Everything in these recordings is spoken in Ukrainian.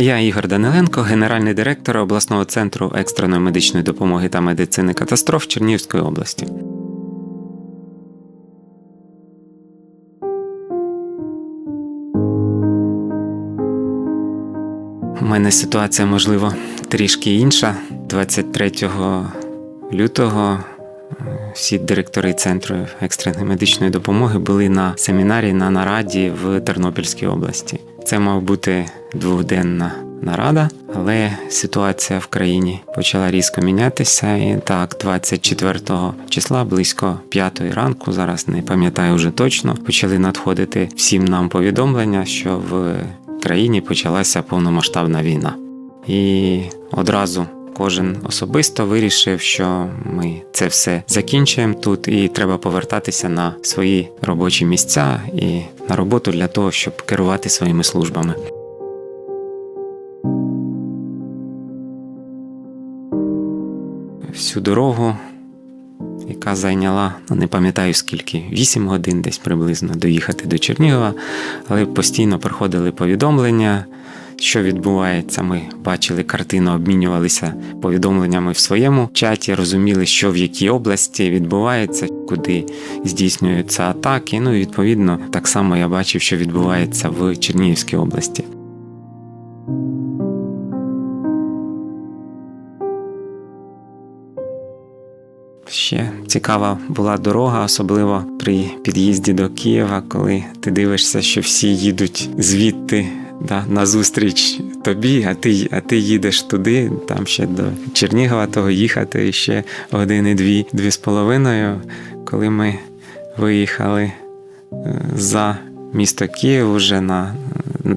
Я Ігор Даниленко, генеральний директор обласного центру екстреної медичної допомоги та медицини катастроф Чернігівської області. У мене ситуація, можливо, трішки інша. 23 лютого е, всі директори центру екстреної медичної допомоги були на семінарі на нараді в Тернопільській області. Це мав бути двохденна нарада, але ситуація в країні почала різко мінятися. І так, 24 числа, близько 5 ранку, зараз не пам'ятаю вже точно, почали надходити всім нам повідомлення, що в країні почалася повномасштабна війна. І одразу кожен особисто вирішив, що ми це все закінчуємо тут, і треба повертатися на свої робочі місця і на роботу для того, щоб керувати своїми службами. Всю дорогу, яка зайняла, ну не пам'ятаю скільки, 8 годин десь приблизно доїхати до Чернігова, але постійно приходили повідомлення, що відбувається. Ми бачили картину, обмінювалися повідомленнями в своєму чаті, розуміли, що в якій області відбувається, куди здійснюються атаки. Ну і відповідно так само я бачив, що відбувається в Чернігівській області. Ще цікава була дорога, особливо при під'їзді до Києва, коли ти дивишся, що всі їдуть звідти да, назустріч тобі, а ти, а ти їдеш туди, там ще до Чернігова того їхати ще години дві, дві з половиною. Коли ми виїхали е, за місто Київ уже на,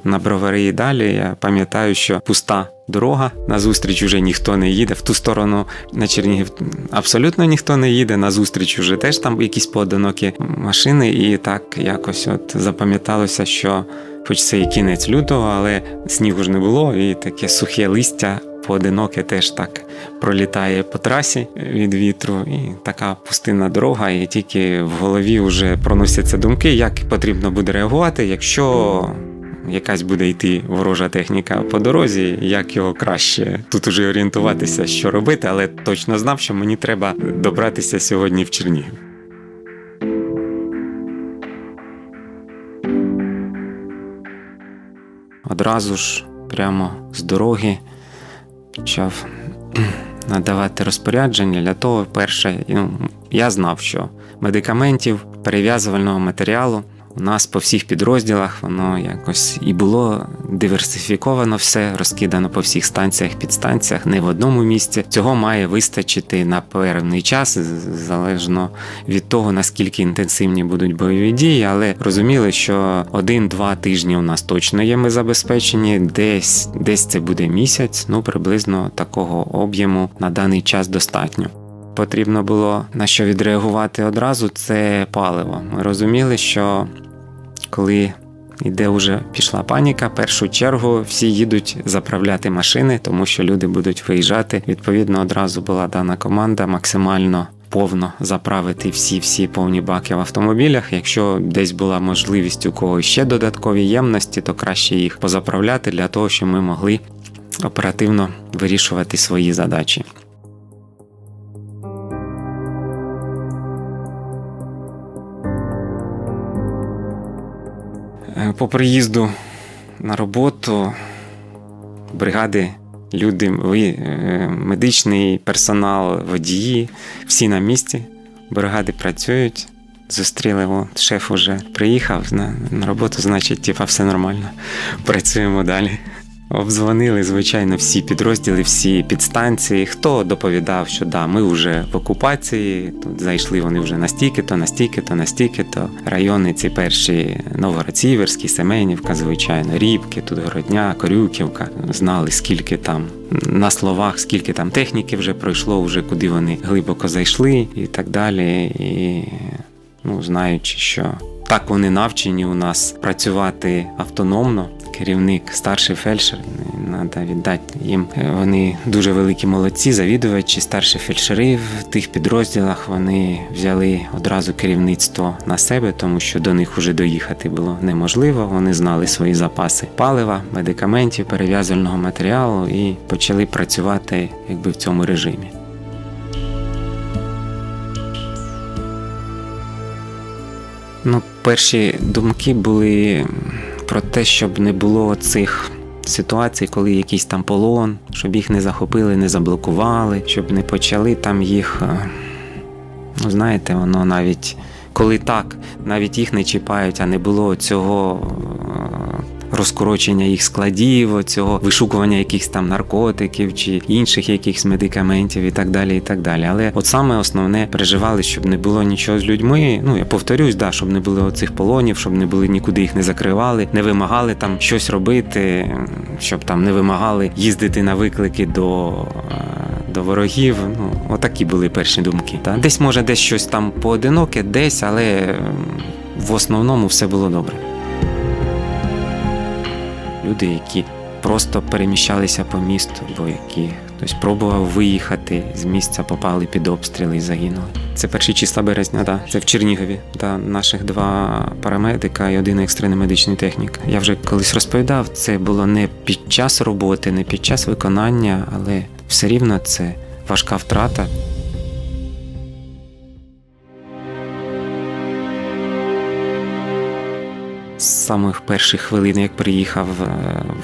на бровари і далі, я пам'ятаю, що пуста дорога. Назустріч уже ніхто не їде. В ту сторону на Чернігів абсолютно ніхто не їде. Назустріч уже теж там якісь поодинокі машини, і так якось от запам'яталося, що хоч це і кінець лютого, але снігу ж не було, і таке сухе листя. Поодиноке теж так пролітає по трасі від вітру, і така пустинна дорога, і тільки в голові вже проносяться думки, як потрібно буде реагувати, якщо якась буде йти ворожа техніка по дорозі, як його краще тут уже орієнтуватися, що робити, але точно знав, що мені треба добратися сьогодні в Чернігів. Одразу ж прямо з дороги почав надавати розпорядження для того, перше, ну, я знав, що медикаментів, перев'язувального матеріалу у нас по всіх підрозділах воно якось і було диверсифіковано все, розкидано по всіх станціях, підстанціях, не в одному місці. Цього має вистачити на певний час, залежно від того, наскільки інтенсивні будуть бойові дії, але розуміли, що один-два тижні у нас точно є ми забезпечені, десь десь це буде місяць, ну приблизно такого об'єму на даний час достатньо. Потрібно було на що відреагувати одразу, це паливо. Ми розуміли, що коли йде вже пішла паніка, першу чергу всі їдуть заправляти машини, тому що люди будуть виїжджати. Відповідно, одразу була дана команда максимально. Повно заправити всі-всі повні баки в автомобілях. Якщо десь була можливість у когось ще додаткові ємності, то краще їх позаправляти для того, щоб ми могли оперативно вирішувати свої задачі. По приїзду на роботу бригади, люди, ви, е, медичний персонал, водії, всі на місці. Бригади працюють. Зустріли, о, шеф уже приїхав на, на роботу, значить, типа, все нормально. Працюємо далі. Обдзвонили, звичайно, всі підрозділи, всі підстанції. Хто доповідав, що да, ми вже в окупації, тут зайшли вони вже настільки-то, настільки-то, настільки-то. Райони ці перші Новгород-Сіверський, Семенівка, звичайно, Рібки, тут Городня, Корюківка. Знали, скільки там на словах, скільки там техніки вже пройшло, вже куди вони глибоко зайшли і так далі. І ну, знаючи, що так вони навчені у нас працювати автономно керівник, старший фельдшер. Треба віддати їм. Вони дуже великі молодці, завідувачі, старші фельдшери в тих підрозділах. Вони взяли одразу керівництво на себе, тому що до них вже доїхати було неможливо. Вони знали свої запаси палива, медикаментів, перев'язувального матеріалу і почали працювати якби в цьому режимі. Ну, перші думки були про те, щоб не було цих ситуацій, коли якийсь там полон, щоб їх не захопили, не заблокували, щоб не почали там їх. е, Ну, знаєте, воно навіть коли так, навіть їх не чіпають, а не було цього е, розкорочення їх складів, цього вишукування якихось там наркотиків чи інших якихось медикаментів і так далі. і так далі. Але от саме основне переживали, щоб не було нічого з людьми. Ну я повторюсь, да, щоб не було оцих полонів, щоб не були нікуди їх не закривали, не вимагали там щось робити, щоб там не вимагали їздити на виклики до. е, До ворогів, ну отакі були перші думки. Та десь може десь щось там поодиноке, десь, але в основному все було добре. Люди, які просто переміщалися по місту, бо які хтось пробував виїхати з місця, попали під обстріли і загинули. Це перші числа березня, да. це в Чернігові. Да, наших два парамедика і один екстрений медичний технік. Я вже колись розповідав, це було не під час роботи, не під час виконання, але все рівно це важка втрата. З самих перших хвилин, як приїхав е,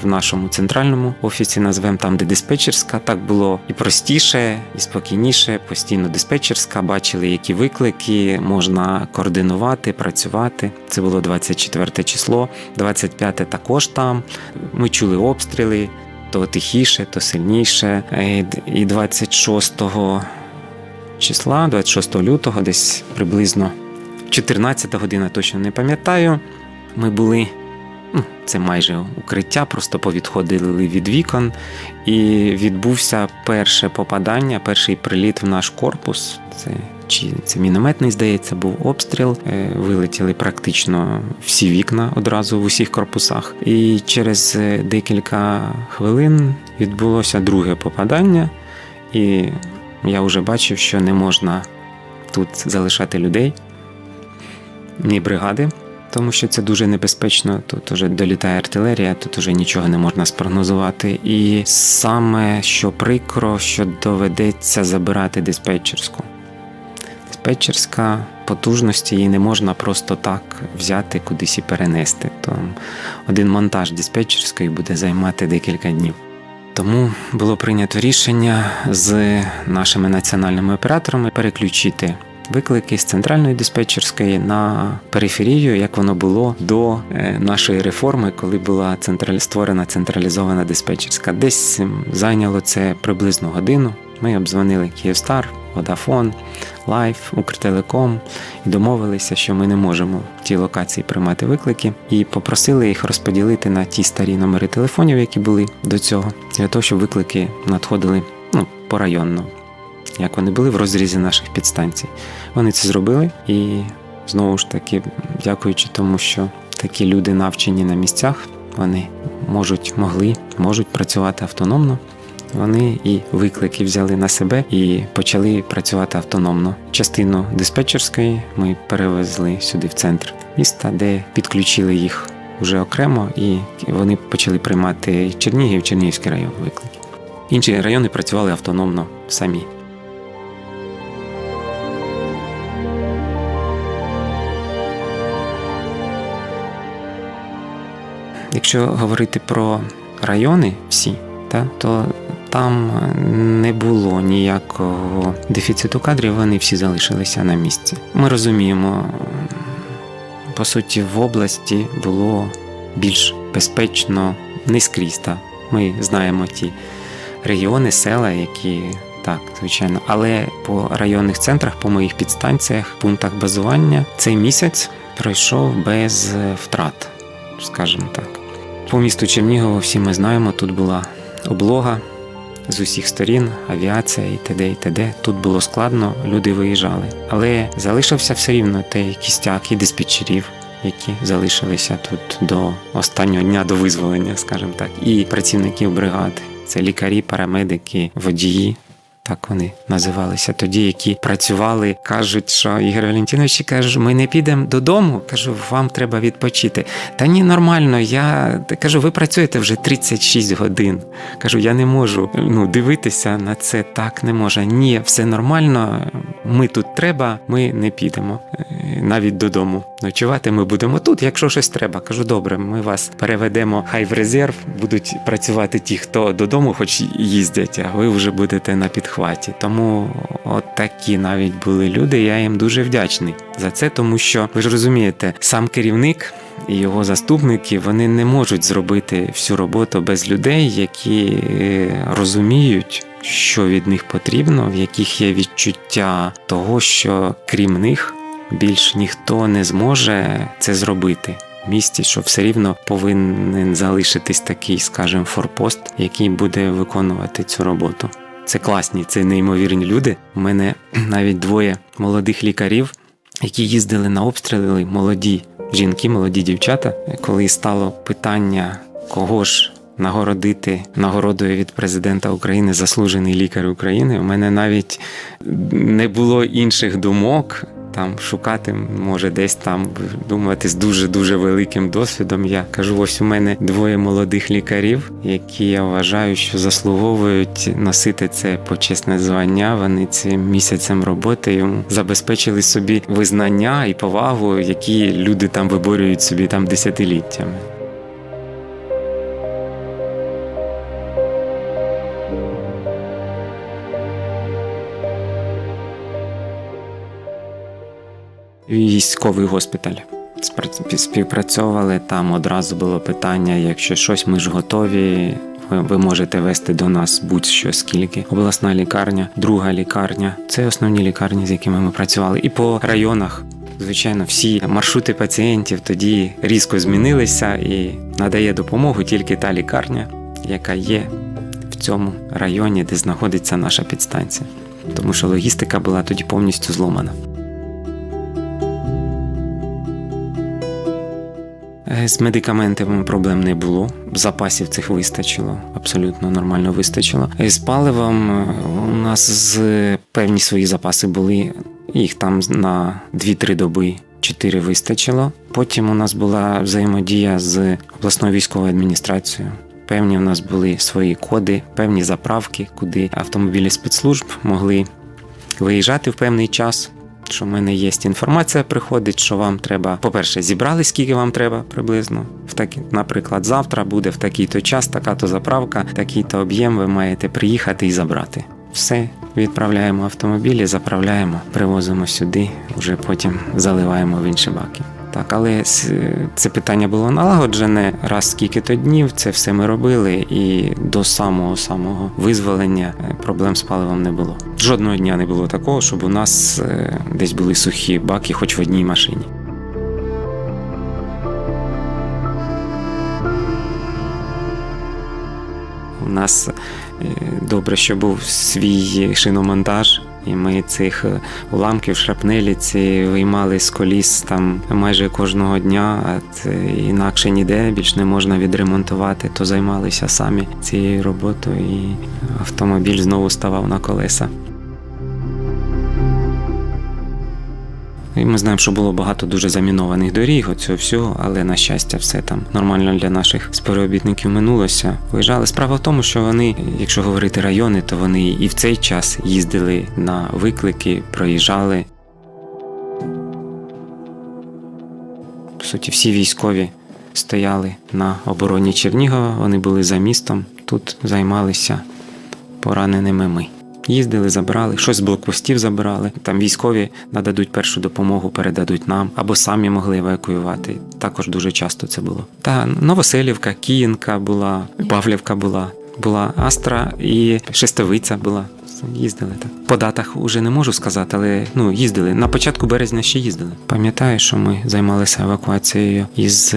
в нашому центральному офісі, назвемо там, де диспетчерська, так було і простіше, і спокійніше. Постійно диспетчерська, бачили, які виклики можна координувати, працювати. Це було 24 число, 25 також там. Ми чули обстріли, то тихіше, то сильніше. Е, І 26 числа, 26 лютого, десь приблизно 14 година, точно не пам'ятаю. Ми були, ну, це майже укриття, просто повідходили від вікон, і відбувся перше попадання, перший приліт в наш корпус. Це чи це мінометний, здається, був обстріл. Е, Вилетіли практично всі вікна одразу в усіх корпусах. І через е, декілька хвилин відбулося друге попадання, і я вже бачив, що не можна тут залишати людей, ні бригади тому що це дуже небезпечно. Тут уже долітає артилерія, тут уже нічого не можна спрогнозувати. І саме що прикро, що доведеться забирати диспетчерську. Диспетчерська потужності її не можна просто так взяти кудись і перенести. То один монтаж диспетчерської буде займати декілька днів. Тому було прийнято рішення з нашими національними операторами переключити виклики з центральної диспетчерської на периферію, як воно було до е, нашої реформи, коли була централь... створена централізована диспетчерська. Десь зайняло це приблизно годину. Ми обдзвонили Київстар, Водафон, Лайф, Укртелеком і домовилися, що ми не можемо в тій локації приймати виклики, і попросили їх розподілити на ті старі номери телефонів, які були до цього, для того, щоб виклики надходили ну, порайонно як вони були в розрізі наших підстанцій. Вони це зробили, і знову ж таки, дякуючи тому, що такі люди навчені на місцях, вони можуть, могли, можуть працювати автономно. Вони і виклики взяли на себе і почали працювати автономно. Частину диспетчерської ми перевезли сюди в центр міста, де підключили їх вже окремо, і вони почали приймати Чернігів, Чернігівський район виклики. Інші райони працювали автономно самі. Якщо говорити про райони всі, та, то там не було ніякого дефіциту кадрів, вони всі залишилися на місці. Ми розуміємо, по суті, в області було більш безпечно не скрізь. Та. Ми знаємо ті регіони, села, які так, звичайно, але по районних центрах, по моїх підстанціях, пунктах базування цей місяць пройшов без втрат, скажімо так. По місту Чернігово всі ми знаємо, тут була облога з усіх сторін, авіація і т.д. і т.д. Тут було складно, люди виїжджали. Але залишився все рівно той кістяк і диспетчерів, які залишилися тут до останнього дня до визволення, скажімо так, і працівників бригади. Це лікарі, парамедики, водії. Так вони називалися тоді, які працювали, кажуть, що Ігор Валентинович каже, ми не підемо додому. Кажу, вам треба відпочити. Та ні, нормально. Я кажу, ви працюєте вже 36 годин. Кажу, я не можу ну, дивитися на це так не може. Ні, все нормально. Ми тут треба, ми не підемо навіть додому. Ночувати ми будемо тут. Якщо щось треба, кажу, добре, ми вас переведемо хай в резерв. Будуть працювати ті, хто додому, хоч їздять, а ви вже будете на підхваті. Тому от такі навіть були люди. Я їм дуже вдячний за це, тому що ви ж розумієте, сам керівник. І його заступники вони не можуть зробити всю роботу без людей, які е, розуміють, що від них потрібно, в яких є відчуття того, що крім них більш ніхто не зможе це зробити. Місті, що все рівно повинен залишитись такий, скажімо, форпост, який буде виконувати цю роботу. Це класні, це неймовірні люди. У мене навіть двоє молодих лікарів, які їздили на обстріли, молоді жінки, молоді дівчата. Коли стало питання, кого ж нагородити нагородою від президента України заслужений лікар України, у мене навіть не було інших думок. Там шукати, може, десь там думати з дуже дуже великим досвідом. Я кажу, ось у мене двоє молодих лікарів, які я вважаю, що заслуговують носити це почесне звання. Вони цим місяцем роботи йому забезпечили собі визнання і повагу, які люди там виборюють собі там десятиліттями. Військовий госпіталь. Співпрацьовували там одразу було питання: якщо щось, ми ж готові. Ви можете вести до нас будь-що скільки. Обласна лікарня, друга лікарня це основні лікарні, з якими ми працювали. І по районах, звичайно, всі маршрути пацієнтів тоді різко змінилися і надає допомогу тільки та лікарня, яка є в цьому районі, де знаходиться наша підстанція. Тому що логістика була тоді повністю зломана. З медикаментами проблем не було. Запасів цих вистачило, абсолютно нормально вистачило. Е, З паливом е, у нас з певні свої запаси були. Їх там на 2-3 доби. 4 вистачило. Потім у нас була взаємодія з обласною військовою адміністрацією. Певні в нас були свої коди, певні заправки, куди автомобілі спецслужб могли виїжджати в певний час. Що в мене є інформація, приходить, що вам треба, по-перше, зібрали, скільки вам треба приблизно. В такі, наприклад, завтра буде в такий-то час, така-то заправка, такий-то об'єм, ви маєте приїхати і забрати. Все, відправляємо автомобілі, заправляємо, привозимо сюди, вже потім заливаємо в інші баки. Так, але це питання було налагоджене раз скільки-то днів. Це все ми робили, і до самого самого визволення е, проблем з паливом не було. Жодного дня не було такого, щоб у нас е, десь були сухі баки, хоч в одній машині. У нас е, добре, що був свій шиномонтаж. І ми цих е, уламків шрапнелі ці виймали з коліс там майже кожного дня, інакше ніде більш не можна відремонтувати, то займалися самі цією роботою, і автомобіль знову ставав на колеса. І ми знаємо, що було багато дуже замінованих доріг, оцього всього, але на щастя, все там нормально для наших співробітників минулося. Виїжджали. Справа в тому, що вони, якщо говорити райони, то вони і в цей час їздили на виклики, проїжджали. По суті, всі військові стояли на обороні Чернігова, вони були за містом, тут займалися пораненими ми. Їздили, забрали, щось з блокпостів забирали. Там військові нададуть першу допомогу, передадуть нам, або самі могли евакуювати. Також дуже часто це було. Та Новоселівка, Кіїнка була, Павлівка була, була Астра і Шестовиця була. Їздили так. По датах уже не можу сказати, але ну їздили. На початку березня ще їздили. Пам'ятаю, що ми займалися евакуацією із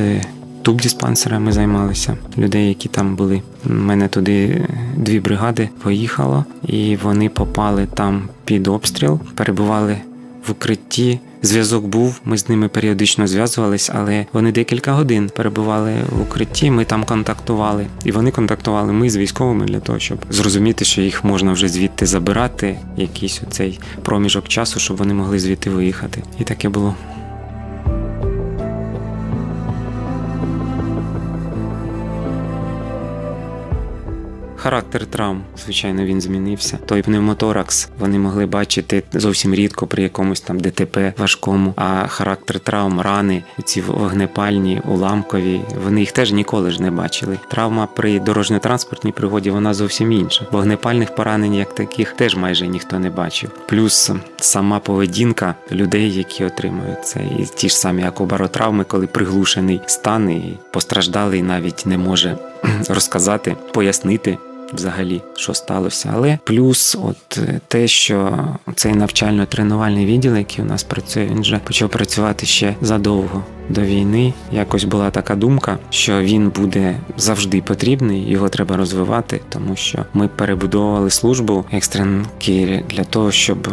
е, туб-диспансерами займалися. Людей, які там були. У мене туди дві бригади поїхало, і вони попали там під обстріл, перебували в укритті. Зв'язок був, ми з ними періодично зв'язувались, але вони декілька годин перебували в укритті. Ми там контактували, і вони контактували ми з військовими для того, щоб зрозуміти, що їх можна вже звідти забирати, якийсь оцей проміжок часу, щоб вони могли звідти виїхати. І таке було. Характер травм, звичайно, він змінився. Той пневмоторакс вони могли бачити зовсім рідко при якомусь там ДТП важкому. А характер травм, рани, ці вогнепальні, уламкові, вони їх теж ніколи ж не бачили. Травма при дорожньо-транспортній пригоді вона зовсім інша. Вогнепальних поранень, як таких, теж майже ніхто не бачив. Плюс сама поведінка людей, які отримують це, і ті ж самі акубаротравми, коли приглушений стан, і постраждалий навіть не може розказати, пояснити. Взагалі, що сталося, але плюс, от е, те, що цей навчально-тренувальний відділ, який у нас працює, він вже почав працювати ще задовго до війни. Якось була така думка, що він буде завжди потрібний, його треба розвивати, тому що ми перебудовували службу екстренки для того, щоб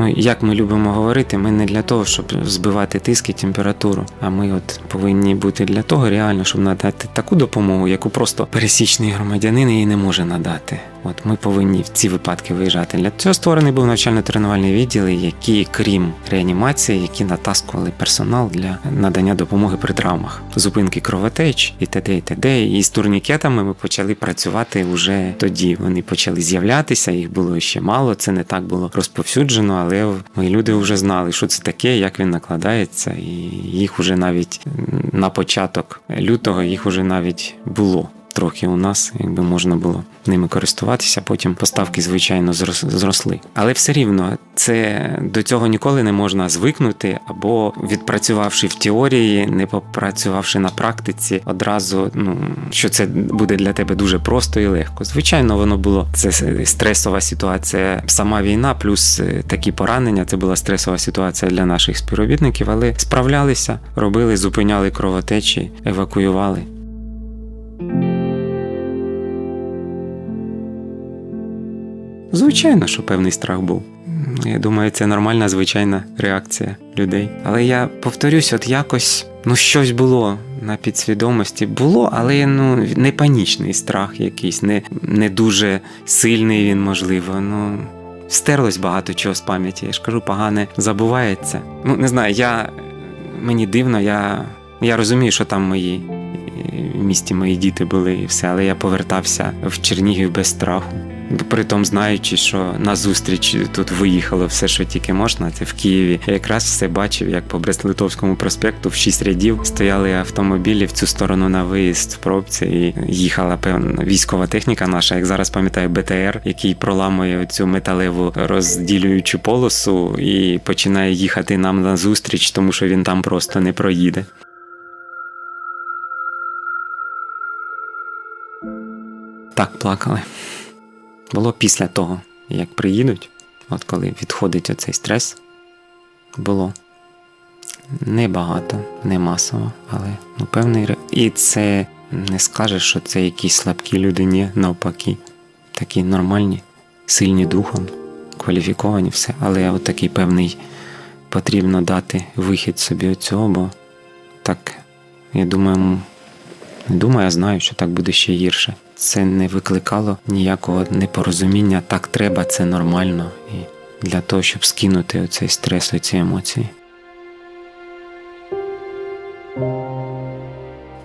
Ну, як ми любимо говорити, ми не для того, щоб збивати тиск і температуру, а ми от повинні бути для того реально, щоб надати таку допомогу, яку просто пересічний громадянин її не може надати. От ми повинні в ці випадки виїжджати. Для цього створений був навчально-тренувальний відділ, які, крім реанімації, які натаскували персонал для надання допомоги при травмах, зупинки кровотеч і т.д. і т.д. І з турнікетами ми почали працювати вже тоді. Вони почали з'являтися, їх було ще мало. Це не так було розповсюджено, але мої люди вже знали, що це таке, як він накладається, і їх уже навіть на початок лютого їх уже навіть було трохи у нас, якби можна було ними користуватися. Потім поставки, звичайно, зросли. Але все рівно це до цього ніколи не можна звикнути, або відпрацювавши в теорії, не попрацювавши на практиці, одразу ну що це буде для тебе дуже просто і легко. Звичайно, воно було це стресова ситуація. Сама війна, плюс е, такі поранення. Це була стресова ситуація для наших співробітників, але справлялися, робили, зупиняли кровотечі, евакуювали. Звичайно, що певний страх був. Я думаю, це нормальна звичайна реакція людей. Але я повторюсь, от якось ну щось було на підсвідомості. Було, але ну не панічний страх якийсь, не не дуже сильний він, можливо. Ну стерлось багато чого з пам'яті. Я ж кажу, погане забувається. Ну не знаю, я мені дивно, я, я розумію, що там мої. В місті мої діти були і все, але я повертався в Чернігів без страху. Притом знаючи, що на зустріч тут виїхало все, що тільки можна, це в Києві. Я якраз все бачив, як по Брест-Литовському проспекту в шість рядів стояли автомобілі в цю сторону на виїзд в пробці, і їхала певна військова техніка наша, як зараз пам'ятаю, БТР, який проламує цю металеву розділюючу полосу і починає їхати нам на зустріч, тому що він там просто не проїде. Так плакали. Було після того, як приїдуть, от коли відходить оцей стрес, було небагато, не масово, але ну, певний. І це не скажеш, що це якісь слабкі люди, ні, навпаки, такі нормальні, сильні духом, кваліфіковані, все. Але от такий певний потрібно дати вихід собі від цього, бо так, я думаю, не думаю, я знаю, що так буде ще гірше це не викликало ніякого непорозуміння. Так треба, це нормально. І для того, щоб скинути оцей стрес, оці емоції.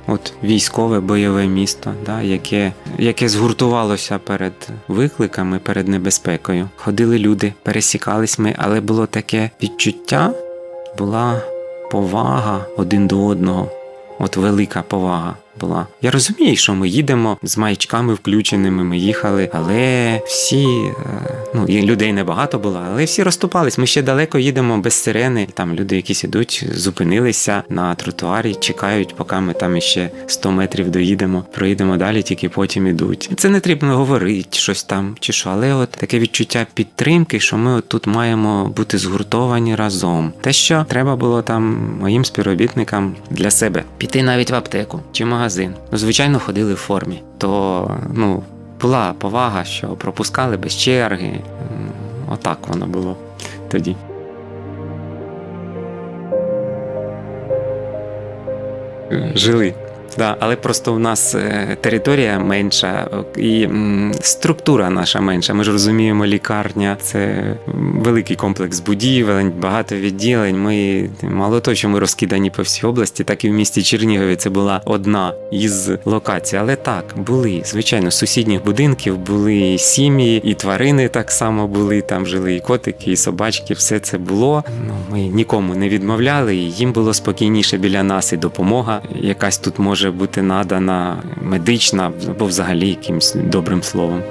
От військове бойове місто, да, яке яке згуртувалося перед викликами, перед небезпекою. Ходили люди, пересікались ми, але було таке відчуття, була повага один до одного, от велика повага була. Я розумію, що ми їдемо з маячками включеними, ми їхали, але всі, е, ну і людей небагато було, але всі розступались. Ми ще далеко їдемо без сирени. Там люди, якісь ідуть, зупинилися на тротуарі, чекають, поки ми там ще 100 метрів доїдемо, проїдемо далі, тільки потім ідуть. Це не треба говорити щось там чи що, але от таке відчуття підтримки, що ми от тут маємо бути згуртовані разом. Те, що треба було там моїм співробітникам для себе піти навіть в аптеку чи магазин магазин. Ну, звичайно, ходили в формі. То ну, була повага, що пропускали без черги. Отак воно було тоді. Жили Да, але просто у нас е, територія менша і структура наша менша. Ми ж розуміємо, лікарня це великий комплекс будівель, багато відділень. Ми мало того, що ми розкидані по всій області, так і в місті Чернігові це була одна із локацій. Але так, були, звичайно, сусідніх будинків були сім'ї, і тварини так само були. Там жили і котики, і собачки. Все це було. Ну, ми нікому не відмовляли, і їм було спокійніше біля нас, і допомога якась тут може бути надана медична або взагалі якимось добрим словом.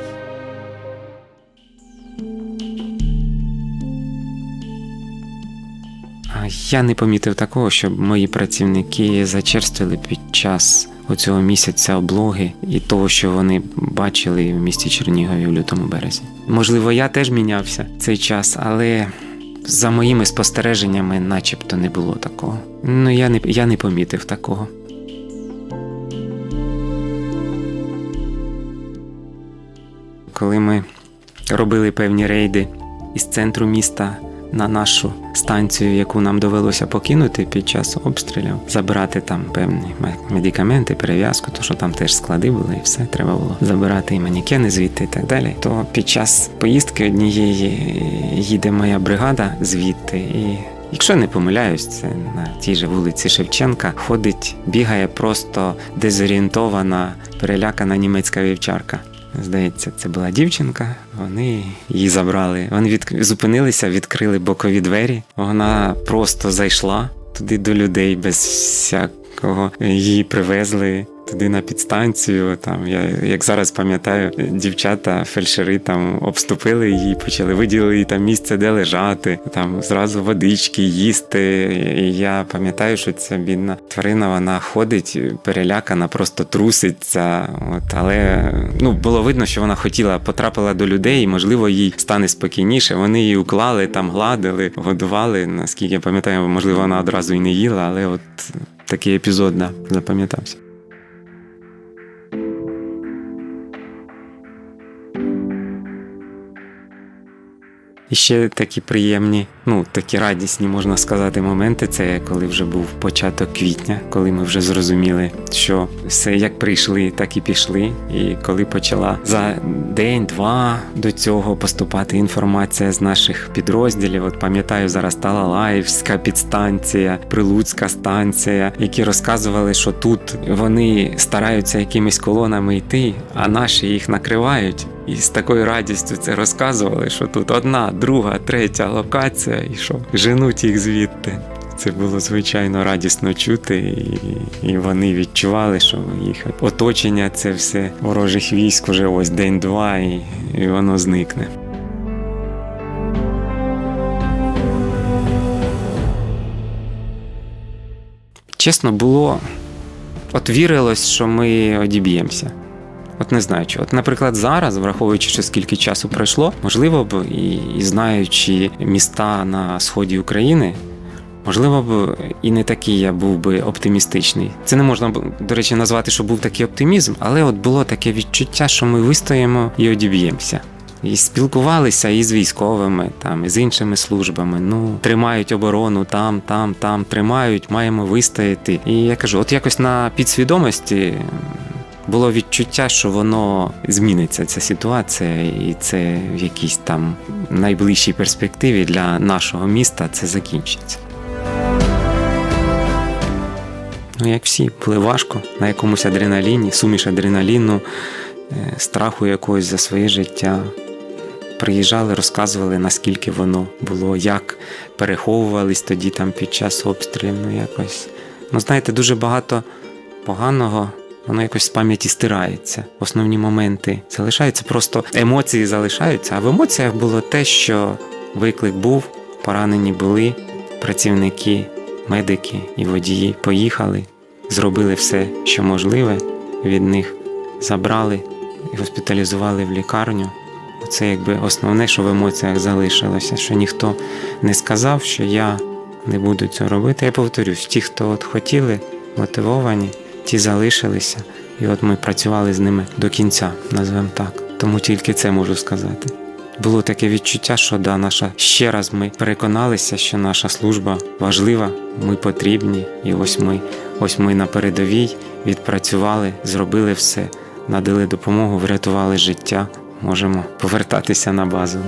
Я не помітив такого, щоб мої працівники зачерствили під час оцього місяця облоги і того, що вони бачили в місті Чернігові в лютому березні. Можливо, я теж мінявся цей час, але за моїми спостереженнями, начебто, не було такого. Ну я не я не помітив такого. Коли ми робили певні рейди із центру міста на нашу станцію, яку нам довелося покинути під час обстрілів, забирати там певні медикаменти, перев'язку, то що там теж склади були, і все треба було забирати і манікени звідти і так далі. То під час поїздки однієї їде моя бригада звідти і. Якщо не помиляюсь, це на тій же вулиці Шевченка ходить, бігає просто дезорієнтована, перелякана німецька вівчарка. Здається, це була дівчинка. Вони її забрали. Вони від... зупинилися, відкрили бокові двері. Вона просто зайшла туди до людей без всякого. Її привезли туди на підстанцію. Там я як зараз пам'ятаю, дівчата, фельдшери там обступили її, почали виділили їй там місце, де лежати, там зразу водички, їсти. І я пам'ятаю, що ця бідна тварина вона ходить, перелякана, просто труситься. От, але ну було видно, що вона хотіла потрапила до людей, і можливо їй стане спокійніше. Вони її уклали, там гладили, годували. Наскільки я пам'ятаю, можливо, вона одразу і не їла, але от такий епізод да, запам'ятався. І ще такі приємні, ну такі радісні, можна сказати, моменти. Це коли вже був початок квітня, коли ми вже зрозуміли, що все як прийшли, так і пішли. І коли почала за день-два до цього поступати інформація з наших підрозділів. От пам'ятаю, зараз Талалаївська підстанція, Прилуцька станція, які розказували, що тут вони стараються якимись колонами йти, а наші їх накривають. І з такою радістю це розказували, що тут одна, друга, третя локація, і що женуть їх звідти. Це було звичайно радісно чути, і, і вони відчували, що їх оточення це все ворожих військ уже ось день-два, і, і воно зникне. Чесно було, от вірилось, що ми одіб'ємося. От не знаю, чи. От, наприклад, зараз, враховуючи, що скільки часу пройшло, можливо б і, і знаючи міста на сході України, можливо б і не такий я був би оптимістичний. Це не можна до речі, назвати, що був такий оптимізм, але от було таке відчуття, що ми вистоїмо і одіб'ємося. І спілкувалися і з військовими, там, і з іншими службами. Ну, тримають оборону там, там, там, тримають, маємо вистояти. І я кажу, от якось на підсвідомості було відчуття, що воно зміниться ця ситуація, і це в якійсь там найближчій перспективі для нашого міста це закінчиться. Ну, як всі, було важко на якомусь адреналіні, суміш адреналіну, е, страху якогось за своє життя. Приїжджали, розказували, наскільки воно було, як переховувались тоді там під час обстрілів. Ну, якось. Ну, знаєте, дуже багато поганого воно якось з пам'яті стирається. Основні моменти залишаються, просто емоції залишаються. А в емоціях було те, що виклик був, поранені були, працівники, медики і водії поїхали, зробили все, що можливе, від них забрали і госпіталізували в лікарню. Це якби основне, що в емоціях залишилося, що ніхто не сказав, що я не буду цього робити. Я повторюсь, ті, хто от хотіли, мотивовані, ті залишилися, і от ми працювали з ними до кінця, назвемо так. Тому тільки це можу сказати. було таке відчуття, що да, наша ще раз ми переконалися, що наша служба важлива, ми потрібні, і ось ми, ось ми на передовій відпрацювали, зробили все, надали допомогу, врятували життя. Можемо повертатися на базу.